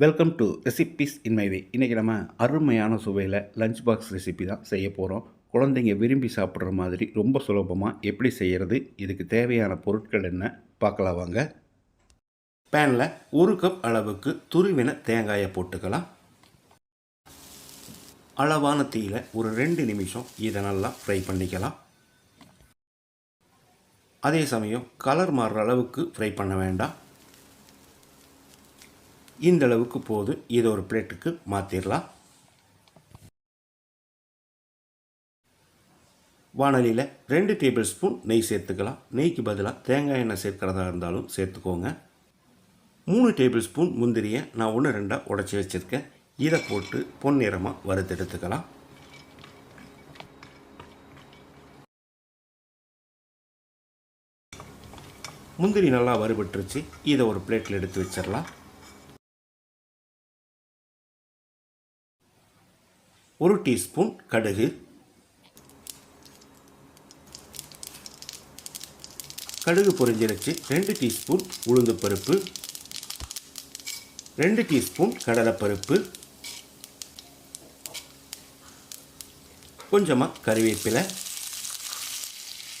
Welcome to recipes in my way இன்றைக்கி நம்ம அருமையான சுவையில் லஞ்ச் பாக்ஸ் ரெசிபி தான் செய்ய போகிறோம் குழந்தைங்க விரும்பி சாப்பிட்ற மாதிரி ரொம்ப சுலபமாக எப்படி செய்கிறது இதுக்கு தேவையான பொருட்கள் என்ன பார்க்கலாம் வாங்க. பேனில் ஒரு கப் அளவுக்கு துருவின தேங்காயை போட்டுக்கலாம். அளவான தீயில் ஒரு ரெண்டு நிமிஷம் இதை நல்லா ஃப்ரை பண்ணிக்கலாம். அதே சமயம் கலர் மாறுற அளவுக்கு ஃப்ரை பண்ண வேண்டாம். இந்த அளவுக்கு போது. இதை ஒரு பிளேட்டுக்கு மாற்றிடலாம் வானலியில் ரெண்டு டேபிள் ஸ்பூன் நெய் சேர்த்துக்கலாம். நெய்க்கு பதிலாக தேங்காய் எண்ணெய் சேர்க்கிறதா இருந்தாலும் சேர்த்துக்கோங்க. மூணு டேபிள் ஸ்பூன் முந்திரியை நான் ஒன்று ரெண்டாக உடச்சி வச்சுருக்கேன். இதை போட்டு பொன்னிறமாக வறுத்தெடுத்துக்கலாம் முந்திரி நல்லா வறுபட்டுருச்சு. இதை ஒரு பிளேட்டில் எடுத்து வச்சிடலாம் ஒரு டீஸ்பூன் கடுகு கடுகு பொரிஞ்சிருச்சு ரெண்டு டீஸ்பூன் உளுந்து பருப்பு ரெண்டு டீஸ்பூன் கடலைப்பருப்பு கொஞ்சமாக கறிவேப்பிலை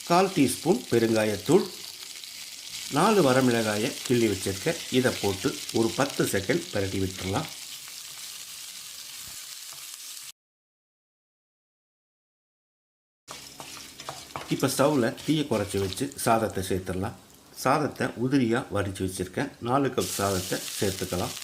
கால் டீஸ்பூன் பெருங்காயத்தூள் நாலு வரமிளகாயை கிள்ளி வச்சிருக்க இதை போட்டு ஒரு பத்து செகண்ட் பரட்டி விட்டுடலாம் இப்போ ஸ்டவ்வில் தீயை குறைச்சி வச்சு சாதத்தை சேர்த்துடலாம். சாதத்தை உதிரியாக வடித்து வச்சுருக்கேன். நாலு கப் சாதத்தை சேர்த்துக்கலாம்.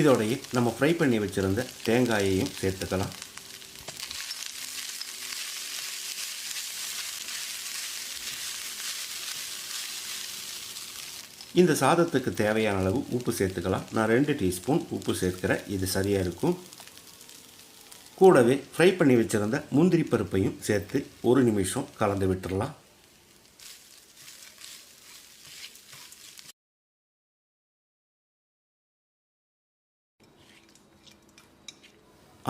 இதோடைய நம்ம ஃப்ரை பண்ணி வச்சுருந்த தேங்காயையும் சேர்த்துக்கலாம். இந்த சாதத்துக்கு தேவையான அளவு உப்பு சேர்த்துக்கலாம். நான் ரெண்டு டீஸ்பூன் உப்பு சேர்க்கிறேன். இது சரியாக இருக்கும். கூடவே ஃப்ரை பண்ணி வச்சுருந்த முந்திரி பருப்பையும் சேர்த்து ஒரு நிமிஷம் கலந்து விட்டுடலாம்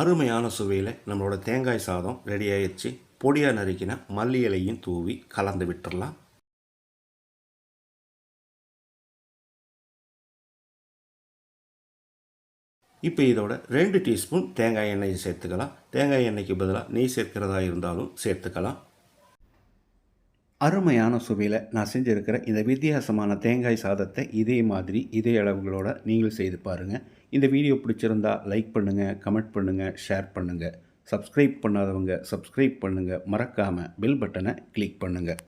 அருமையான சுவையில் நம்மளோட தேங்காய் சாதம் ரெடி ஆயிடுச்சு. பொடியாக நறுக்கின மல்லி இலையும் தூவி கலந்து விட்டுடலாம் இப்போ இதோட ரெண்டு டீஸ்பூன் தேங்காய் எண்ணெயை சேர்த்துக்கலாம். தேங்காய் எண்ணெய்க்கு பதிலாக நெய் சேர்க்கிறதா இருந்தாலும் சேர்த்துக்கலாம். அருமையான சுவையில் நான் செஞ்சுருக்கிற இந்த வித்தியாசமான தேங்காய் சாதத்தை இதே மாதிரி இதே அளவுகளோட நீங்கள் செய்து பாருங்கள் இந்த வீடியோ பிடிச்சிருந்தா லைக் பண்ணுங்கள் கமெண்ட் பண்ணுங்கள் ஷேர் பண்ணுங்கள் சப்ஸ்கிரைப் பண்ணாதவங்க சப்ஸ்கிரைப் பண்ணுங்கள் மறக்காமல் பெல் பட்டனை கிளிக் பண்ணுங்கள்